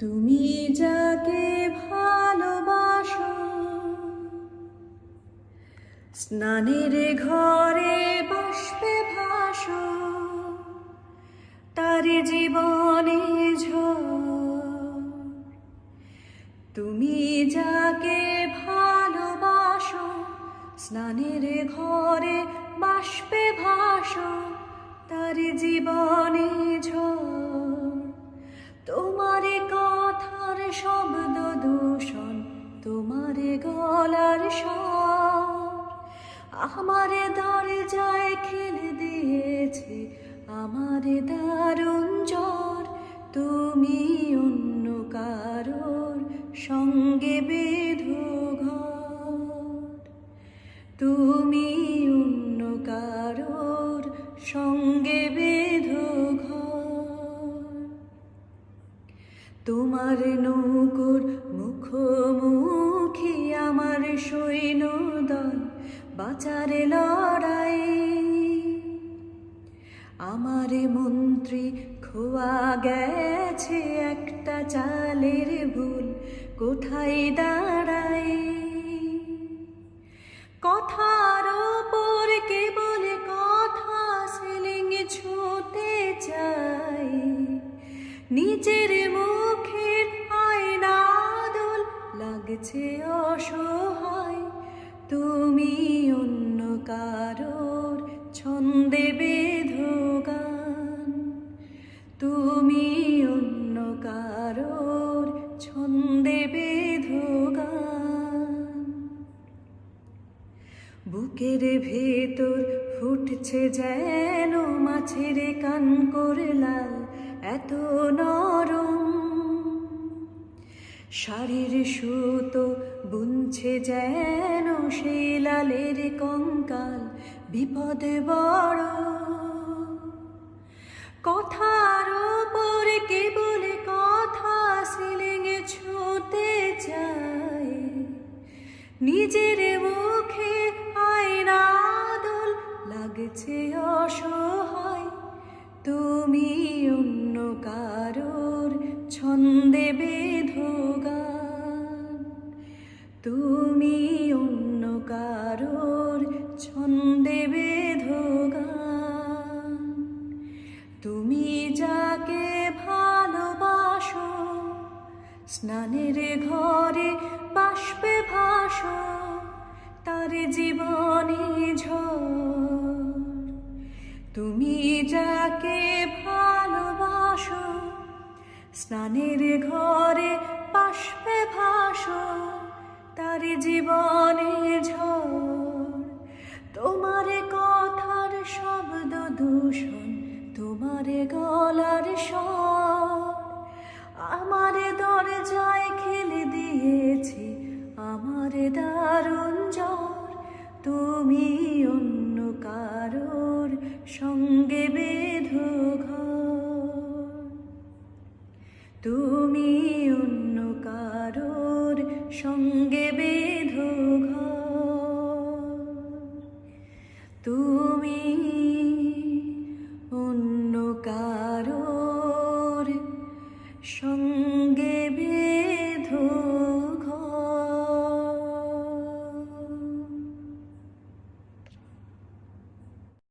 তুমি যাকে ভালোবাসো, স্নানের ঘরে বাসবে ভাসো, তার জীবনে তুমি যাকে ভালোবাসো, স্নানের ঘরে বাসবে ভাসো, তার জীবনে ঝড়। আমার দরজায় খেলে দিয়েছে আমার দারুণ জ্বর। তুমি অন্য কারোর সঙ্গে বেধো ঘর। তুমি অন্য কারোর সঙ্গে বেধো ঘর। তোমার নৌকোর আমার সৈন্য দল, বাঁচার লড়াই। আমার মন্ত্রী খোয়া গেছে একটা চালের ভুল, কোথায় দাঁড়াই? কথার ওপর কেবল কথা সিলিং ছুঁতে চাই। নিজের মুখের আয়না দোল লাগছে অসহায় তুমি অন্য কারোর ছন্দে বেধো গান তুমি অন্য কারোর ছন্দে বেধো গান বুকের ভেতর ফুটছে যেন মাছের কান করে লাল, এত নরম। শাড়ির সুতো বুনছে যেন সেই লালের কঙ্কাল, বিপদে বড়। কথার ওপরে কেবল কথা সিলিং ছুঁতে চাই নিজের মুখে আয়না দোল লাগছে অসহায়। তুমি অন্য কারোর ছন্দে বেধো গান তুমি অন্য কারোর ছন্দে বেধো গান তুমি যাকে ভালোবাসো, স্নানের ঘরে বাষ্পে ভাসো, তার জীবনে ঝড়। তুমি যাকে ভালোবাসো, স্নানের ঘরে বাসবে ভাসো তার জীবনে ঝড়, তোমার কথার শব্দ দূষণ, তোমার গলার আমার দরজায় খেলে দিয়েছি, আমার দারুণ জ্বর। তুমি অন্য কারোর সঙ্গে বেধ তুমি অন্য কারোর সঙ্গে